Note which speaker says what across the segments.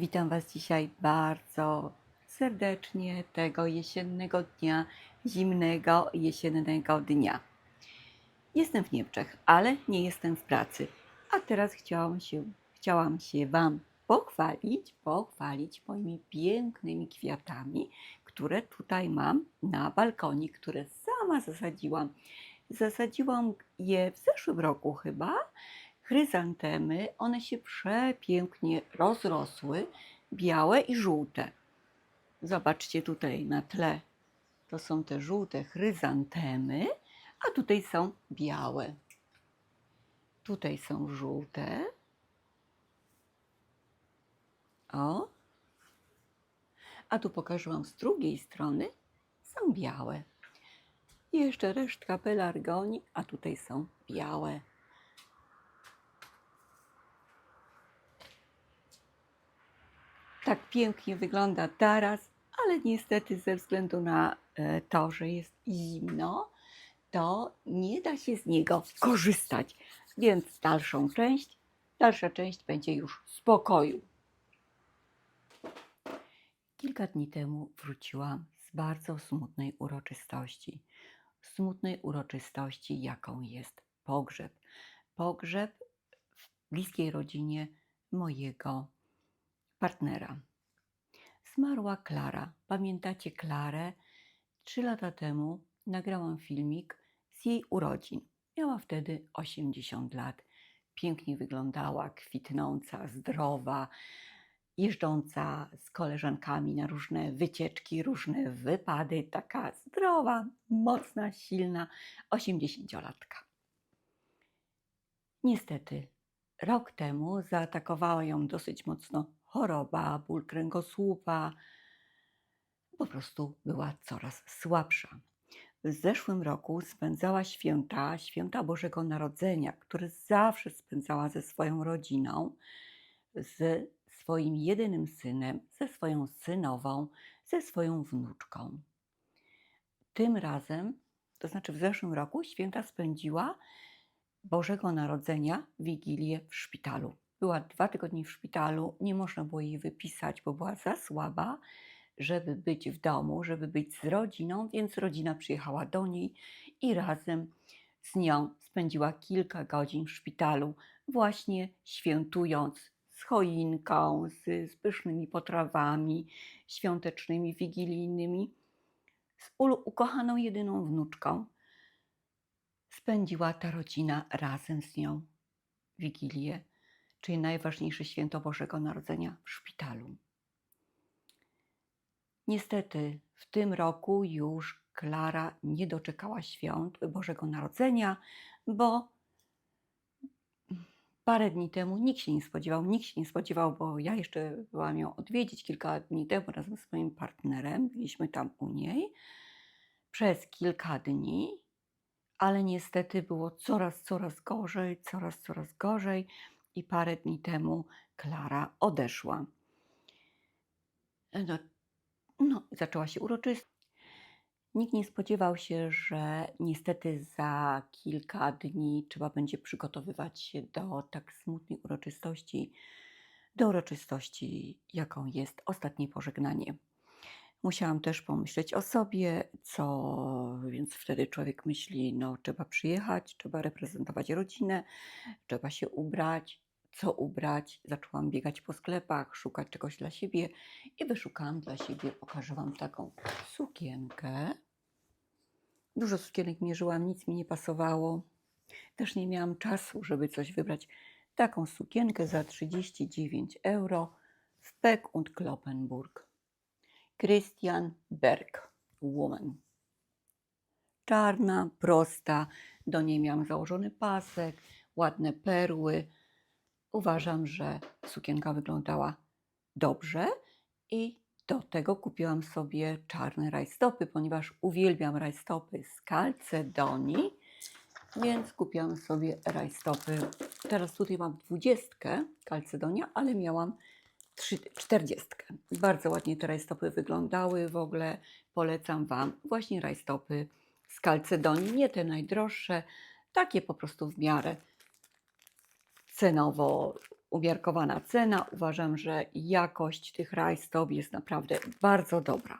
Speaker 1: Witam Was dzisiaj bardzo serdecznie tego jesiennego dnia, zimnego jesiennego dnia. Jestem w Niemczech, ale nie jestem w pracy. A teraz chciałam się, chciałam się Wam pochwalić, pochwalić moimi pięknymi kwiatami, które tutaj mam na balkonie, które sama zasadziłam. Zasadziłam je w zeszłym roku chyba, chryzantemy. One się przepięknie rozrosły, białe i żółte. Zobaczcie tutaj na tle. To są te żółte chryzantemy, a tutaj są białe. Tutaj są żółte. O. A tu pokażę Wam z drugiej strony. Są białe. Jeszcze resztka pelargonii, a tutaj są białe. Tak pięknie wygląda teraz, ale niestety ze względu na e, to, że jest zimno, to nie da się z niego korzystać. Więc dalszą część, dalsza część będzie już z pokoju. Kilka dni temu wróciłam z bardzo smutnej uroczystości. Smutnej uroczystości, jaką jest pogrzeb. Pogrzeb w bliskiej rodzinie mojego partnera. Zmarła Klara. Pamiętacie Klarę? Trzy lata temu nagrałam filmik z jej urodzin. Miała wtedy 80 lat. Pięknie wyglądała, kwitnąca, zdrowa, jeżdżąca z koleżankami na różne wycieczki, różne wypady. Taka zdrowa, mocna, silna 80-latka. Niestety, rok temu zaatakowała ją dosyć mocno choroba, ból kręgosłupa. Po prostu była coraz słabsza. W zeszłym roku spędzała święta, święta Bożego Narodzenia, które zawsze spędzała ze swoją rodziną, ze swoim jedynym synem, ze swoją synową, ze swoją wnuczką. Tym razem, to znaczy w zeszłym roku, święta spędziła Bożego Narodzenia, Wigilię w szpitalu. Była dwa tygodnie w szpitalu, nie można było jej wypisać, bo była za słaba, żeby być w domu, żeby być z rodziną, więc rodzina przyjechała do niej i razem z nią spędziła kilka godzin w szpitalu, właśnie świętując z choinką, z, z pysznymi potrawami świątecznymi, wigilijnymi, z ukochaną jedyną wnuczką. Spędziła ta rodzina razem z nią Wigilię czyli najważniejsze święto Bożego Narodzenia w szpitalu. Niestety w tym roku już Klara nie doczekała świąt Bożego Narodzenia, bo parę dni temu nikt się nie spodziewał, nikt się nie spodziewał, bo ja jeszcze byłam ją odwiedzić kilka dni temu razem z moim partnerem, byliśmy tam u niej przez kilka dni, ale niestety było coraz, coraz gorzej, coraz, coraz gorzej i parę dni temu Klara odeszła. No, no zaczęła się uroczystość. Nikt nie spodziewał się, że niestety za kilka dni trzeba będzie przygotowywać się do tak smutnej uroczystości, do uroczystości, jaką jest ostatnie pożegnanie. Musiałam też pomyśleć o sobie, co więc wtedy człowiek myśli, no trzeba przyjechać, trzeba reprezentować rodzinę, trzeba się ubrać, co ubrać. Zaczęłam biegać po sklepach, szukać czegoś dla siebie i wyszukałam dla siebie, pokażę Wam taką sukienkę. Dużo sukienek mierzyłam, nic mi nie pasowało. Też nie miałam czasu, żeby coś wybrać. Taką sukienkę za 39 euro w Peck und Kloppenburg. Christian Berg, woman. Czarna, prosta, do niej miałam założony pasek, ładne perły. Uważam, że sukienka wyglądała dobrze i do tego kupiłam sobie czarne rajstopy, ponieważ uwielbiam rajstopy z Calcedonii, więc kupiłam sobie rajstopy. Teraz tutaj mam dwudziestkę Calcedonia, ale miałam czterdziestkę. Bardzo ładnie te rajstopy wyglądały. W ogóle polecam Wam właśnie rajstopy z Calcedonii. Nie te najdroższe, takie po prostu w miarę cenowo umiarkowana cena. Uważam, że jakość tych rajstop jest naprawdę bardzo dobra.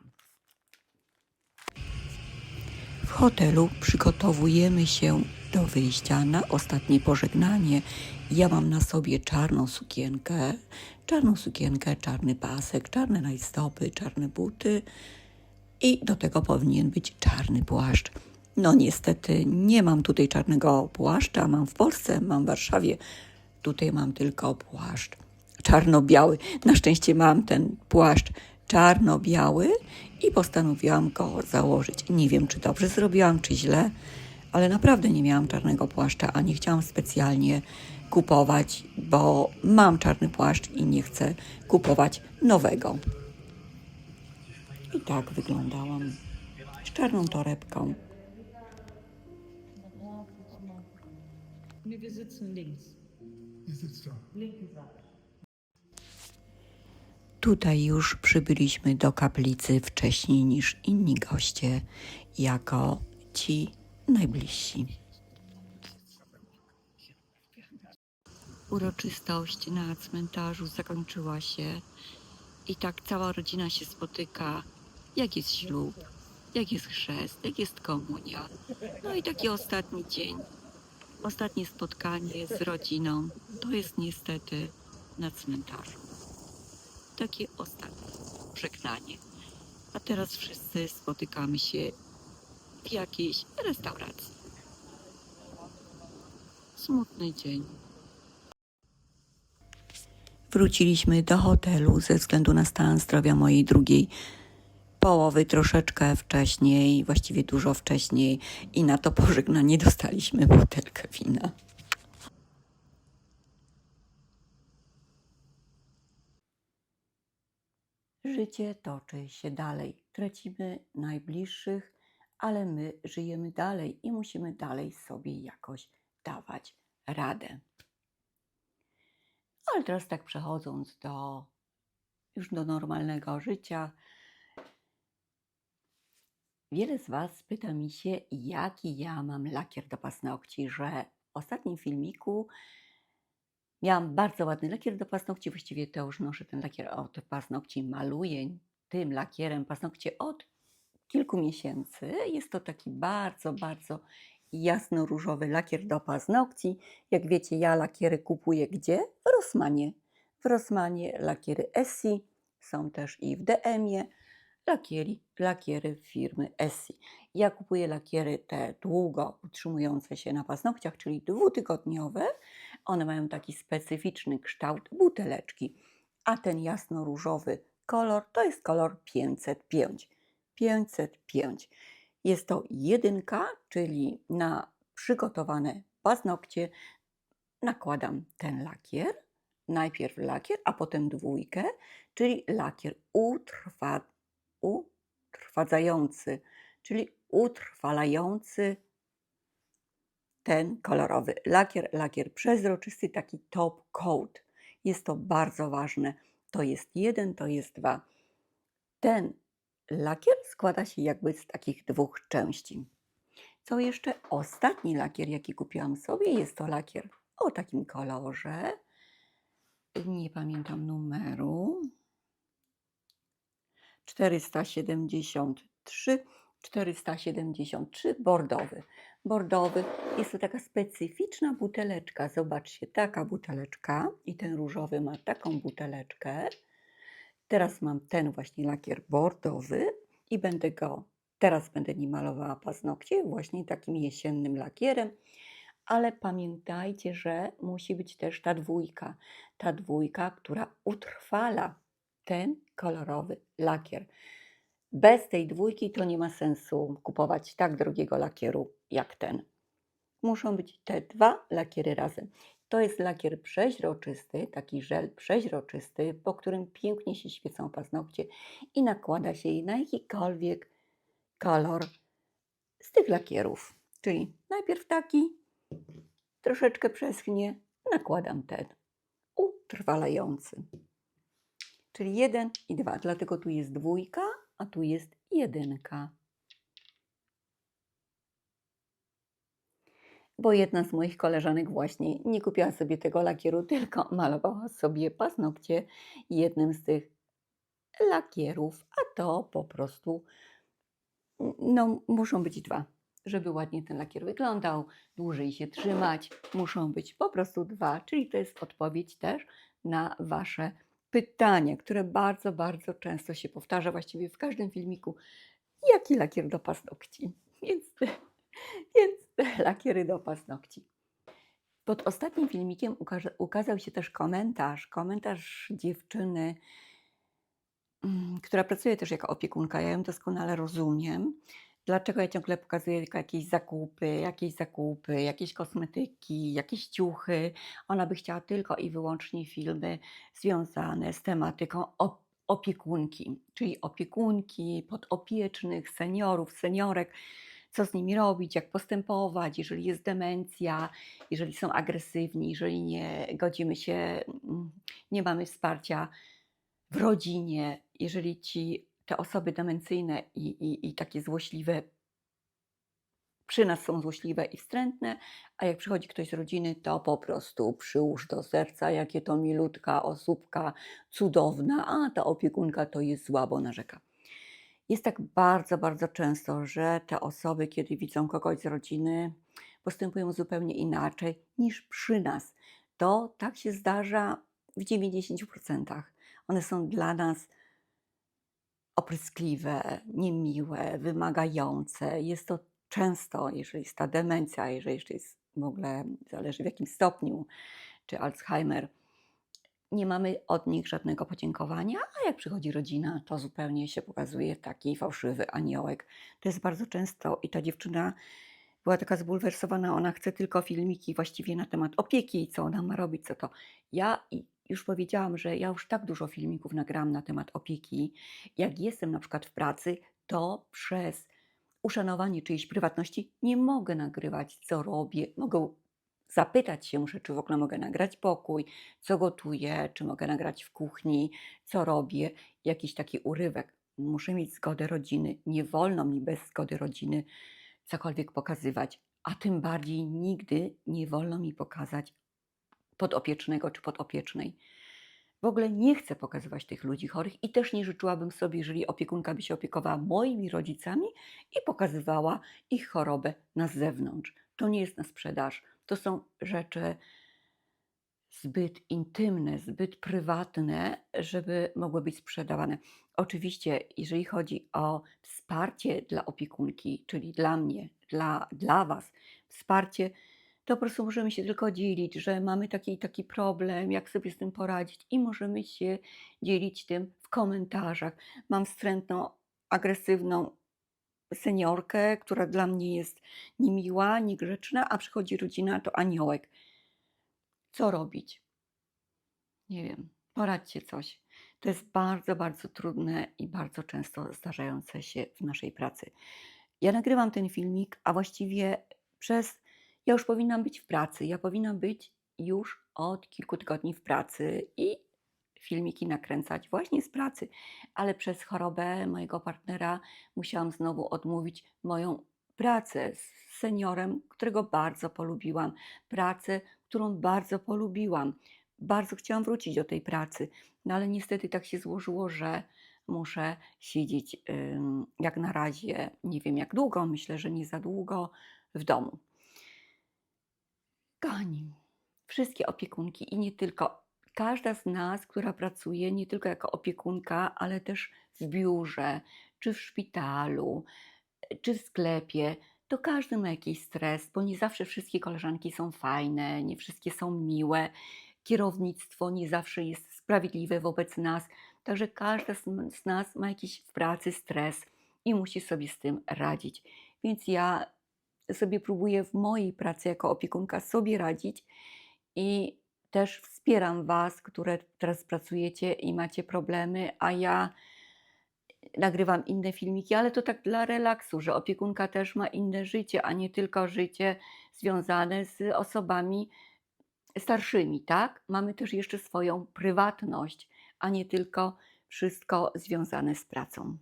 Speaker 1: W hotelu przygotowujemy się do wyjścia na ostatnie pożegnanie. Ja mam na sobie czarną sukienkę, czarną sukienkę, czarny pasek, czarne rajstopy, czarne buty i do tego powinien być czarny płaszcz. No niestety nie mam tutaj czarnego płaszcza, mam w Polsce, mam w Warszawie. Tutaj mam tylko płaszcz czarno-biały. Na szczęście mam ten płaszcz czarno-biały i postanowiłam go założyć. Nie wiem, czy dobrze zrobiłam, czy źle, ale naprawdę nie miałam czarnego płaszcza, a nie chciałam specjalnie kupować, bo mam czarny płaszcz i nie chcę kupować nowego. I tak wyglądałam z czarną torebką. Tutaj już przybyliśmy do kaplicy wcześniej niż inni goście, jako ci najbliżsi. Uroczystość na cmentarzu zakończyła się i tak cała rodzina się spotyka, jak jest ślub, jak jest chrzest, jak jest komunia. No i taki ostatni dzień, ostatnie spotkanie z rodziną, to jest niestety na cmentarzu takie ostatnie żegnanie. A teraz wszyscy spotykamy się w jakiejś restauracji. Smutny dzień. Wróciliśmy do hotelu ze względu na stan zdrowia mojej drugiej połowy troszeczkę wcześniej, właściwie dużo wcześniej i na to pożegnanie dostaliśmy butelkę wina. Życie toczy się dalej. Tracimy najbliższych, ale my żyjemy dalej i musimy dalej sobie jakoś dawać radę. Ale teraz tak przechodząc do już do normalnego życia, wiele z Was pyta mi się, jaki ja mam lakier do paznokci, że w ostatnim filmiku Miałam bardzo ładny lakier do paznokci, właściwie to już noszę ten lakier od paznokci, maluję tym lakierem paznokcie od kilku miesięcy. Jest to taki bardzo, bardzo jasno-różowy lakier do paznokci. Jak wiecie, ja lakiery kupuję gdzie? W Rossmanie. W Rossmanie lakiery Essie, są też i w DM-ie lakiery, lakiery firmy Essie. Ja kupuję lakiery te długo utrzymujące się na paznokciach, czyli dwutygodniowe. One mają taki specyficzny kształt buteleczki, a ten jasno-różowy kolor to jest kolor 505. 505. Jest to jedynka, czyli na przygotowane paznokcie nakładam ten lakier. Najpierw lakier, a potem dwójkę, czyli lakier utrwa, utrwadzający, czyli utrwalający ten kolorowy lakier, lakier przezroczysty, taki top coat. Jest to bardzo ważne. To jest jeden, to jest dwa. Ten lakier składa się jakby z takich dwóch części. Co jeszcze? Ostatni lakier, jaki kupiłam sobie, jest to lakier o takim kolorze. Nie pamiętam numeru. 473, 473 bordowy. Bordowy jest to taka specyficzna buteleczka. Zobaczcie, taka buteleczka i ten różowy ma taką buteleczkę. Teraz mam ten właśnie lakier bordowy i będę go, teraz będę nim malowała paznokcie właśnie takim jesiennym lakierem. Ale pamiętajcie, że musi być też ta dwójka. Ta dwójka, która utrwala ten kolorowy lakier. Bez tej dwójki to nie ma sensu kupować tak drogiego lakieru jak ten. Muszą być te dwa lakiery razem. To jest lakier przeźroczysty, taki żel przeźroczysty, po którym pięknie się świecą paznokcie i nakłada się je na jakikolwiek kolor z tych lakierów. Czyli najpierw taki, troszeczkę przeschnie, nakładam ten utrwalający. Czyli jeden i dwa. Dlatego tu jest dwójka, a tu jest jedynka. Bo jedna z moich koleżanek właśnie nie kupiła sobie tego lakieru, tylko malowała sobie paznokcie jednym z tych lakierów, a to po prostu no, muszą być dwa. Żeby ładnie ten lakier wyglądał, dłużej się trzymać, muszą być po prostu dwa. Czyli to jest odpowiedź też na Wasze pytanie, które bardzo, bardzo często się powtarza, właściwie w każdym filmiku. Jaki lakier do paznokci? Więc, więc lakiery do paznokci. Pod ostatnim filmikiem ukazał się też komentarz, komentarz dziewczyny, mm, która pracuje też jako opiekunka. Ja ją doskonale rozumiem. Dlaczego ja ciągle pokazuję tylko jakieś zakupy, jakieś zakupy, jakieś kosmetyki, jakieś ciuchy. Ona by chciała tylko i wyłącznie filmy związane z tematyką op- opiekunki, czyli opiekunki, podopiecznych, seniorów, seniorek, co z nimi robić, jak postępować, jeżeli jest demencja, jeżeli są agresywni, jeżeli nie godzimy się, mm, nie mamy wsparcia w rodzinie, jeżeli ci te osoby demencyjne i, i, i takie złośliwe przy nas są złośliwe i wstrętne, a jak przychodzi ktoś z rodziny, to po prostu przyłóż do serca, jakie to milutka osóbka, cudowna, a ta opiekunka to jest zła, bo narzeka. Jest tak bardzo, bardzo często, że te osoby, kiedy widzą kogoś z rodziny, postępują zupełnie inaczej niż przy nas. To tak się zdarza w 90%. One są dla nas opryskliwe, niemiłe, wymagające. Jest to często, jeżeli jest ta demencja, jeżeli jeszcze jest w ogóle, zależy w jakim stopniu, czy Alzheimer, nie mamy od nich żadnego podziękowania, a jak przychodzi rodzina, to zupełnie się pokazuje taki fałszywy aniołek. To jest bardzo często i ta dziewczyna była taka zbulwersowana, ona chce tylko filmiki właściwie na temat opieki, co ona ma robić, co to. Ja już powiedziałam, że ja już tak dużo filmików nagrałam na temat opieki. Jak jestem na przykład w pracy, to przez uszanowanie czyjejś prywatności nie mogę nagrywać, co robię. Mogę zapytać się, muszę, czy w ogóle mogę nagrać pokój, co gotuję, czy mogę nagrać w kuchni, co robię, jakiś taki urywek. Muszę mieć zgodę rodziny. Nie wolno mi bez zgody rodziny cokolwiek pokazywać, a tym bardziej nigdy nie wolno mi pokazać podopiecznego czy podopiecznej. W ogóle nie chcę pokazywać tych ludzi chorych i też nie życzyłabym sobie, jeżeli opiekunka by się opiekowała moimi rodzicami i pokazywała ich chorobę na zewnątrz. To nie jest na sprzedaż. To są rzeczy zbyt intymne, zbyt prywatne, żeby mogły być sprzedawane. Oczywiście, jeżeli chodzi o wsparcie dla opiekunki, czyli dla mnie, dla, dla Was, wsparcie, to po prostu możemy się tylko dzielić, że mamy taki taki problem, jak sobie z tym poradzić, i możemy się dzielić tym w komentarzach. Mam wstrętną, agresywną seniorkę, która dla mnie jest niemiła, niegrzeczna, a przychodzi rodzina, to aniołek. Co robić? Nie wiem, poradźcie coś. To jest bardzo, bardzo trudne i bardzo często zdarzające się w naszej pracy. Ja nagrywam ten filmik, a właściwie przez. Ja już powinnam być w pracy. Ja powinnam być już od kilku tygodni w pracy i filmiki nakręcać właśnie z pracy, ale przez chorobę mojego partnera musiałam znowu odmówić moją pracę z seniorem, którego bardzo polubiłam, pracę, którą bardzo polubiłam. Bardzo chciałam wrócić do tej pracy, no ale niestety tak się złożyło, że muszę siedzieć jak na razie, nie wiem jak długo, myślę, że nie za długo w domu. Kochani, wszystkie opiekunki i nie tylko, każda z nas, która pracuje nie tylko jako opiekunka, ale też w biurze, czy w szpitalu, czy w sklepie, to każdy ma jakiś stres, bo nie zawsze wszystkie koleżanki są fajne, nie wszystkie są miłe. Kierownictwo nie zawsze jest sprawiedliwe wobec nas, także każda z nas ma jakiś w pracy stres i musi sobie z tym radzić. Więc ja sobie próbuję w mojej pracy jako opiekunka sobie radzić i też wspieram Was, które teraz pracujecie i macie problemy, a ja nagrywam inne filmiki, ale to tak dla relaksu, że opiekunka też ma inne życie, a nie tylko życie związane z osobami starszymi, tak? Mamy też jeszcze swoją prywatność, a nie tylko wszystko związane z pracą.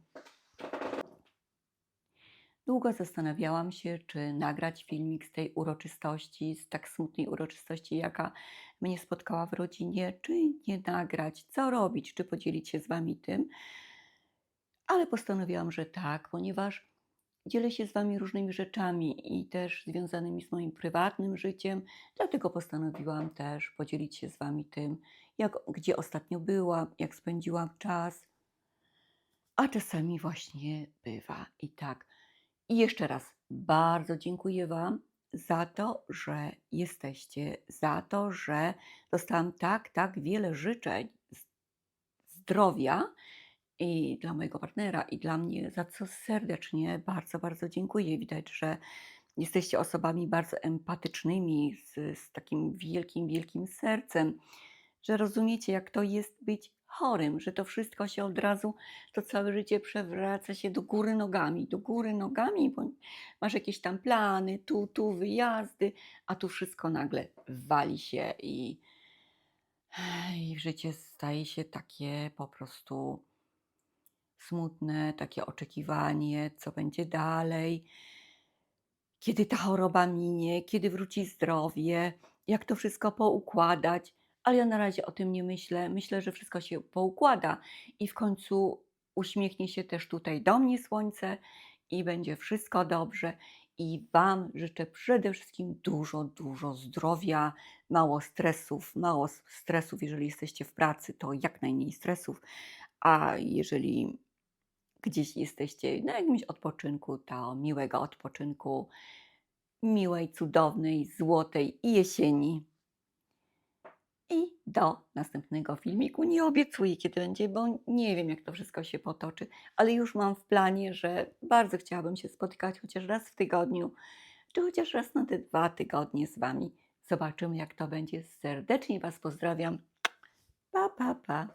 Speaker 1: Długo zastanawiałam się, czy nagrać filmik z tej uroczystości, z tak smutnej uroczystości, jaka mnie spotkała w rodzinie, czy nie nagrać, co robić, czy podzielić się z Wami tym. Ale postanowiłam, że tak, ponieważ dzielę się z Wami różnymi rzeczami i też związanymi z moim prywatnym życiem, dlatego postanowiłam też podzielić się z Wami tym, jak, gdzie ostatnio byłam, jak spędziłam czas. A czasami właśnie bywa i tak. I jeszcze raz bardzo dziękuję Wam za to, że jesteście, za to, że dostałam tak, tak wiele życzeń zdrowia i dla mojego partnera, i dla mnie, za co serdecznie bardzo, bardzo dziękuję. Widać, że jesteście osobami bardzo empatycznymi, z, z takim wielkim, wielkim sercem, że rozumiecie, jak to jest być chorym, że to wszystko się od razu, to całe życie przewraca się do góry nogami, do góry nogami, bo masz jakieś tam plany, tu, tu wyjazdy, a tu wszystko nagle wali się i, i życie staje się takie po prostu smutne, takie oczekiwanie, co będzie dalej, kiedy ta choroba minie, kiedy wróci zdrowie, jak to wszystko poukładać. Ale ja na razie o tym nie myślę. Myślę, że wszystko się poukłada i w końcu uśmiechnie się też tutaj do mnie słońce i będzie wszystko dobrze. I Wam życzę przede wszystkim dużo, dużo zdrowia, mało stresów, mało stresów. Jeżeli jesteście w pracy, to jak najmniej stresów, a jeżeli gdzieś jesteście na jakimś odpoczynku, to miłego odpoczynku, miłej, cudownej, złotej jesieni. I do następnego filmiku. Nie obiecuję, kiedy będzie, bo nie wiem, jak to wszystko się potoczy, ale już mam w planie, że bardzo chciałabym się spotykać chociaż raz w tygodniu, czy chociaż raz na te dwa tygodnie z Wami. Zobaczymy, jak to będzie. Serdecznie Was pozdrawiam. Pa, pa, pa.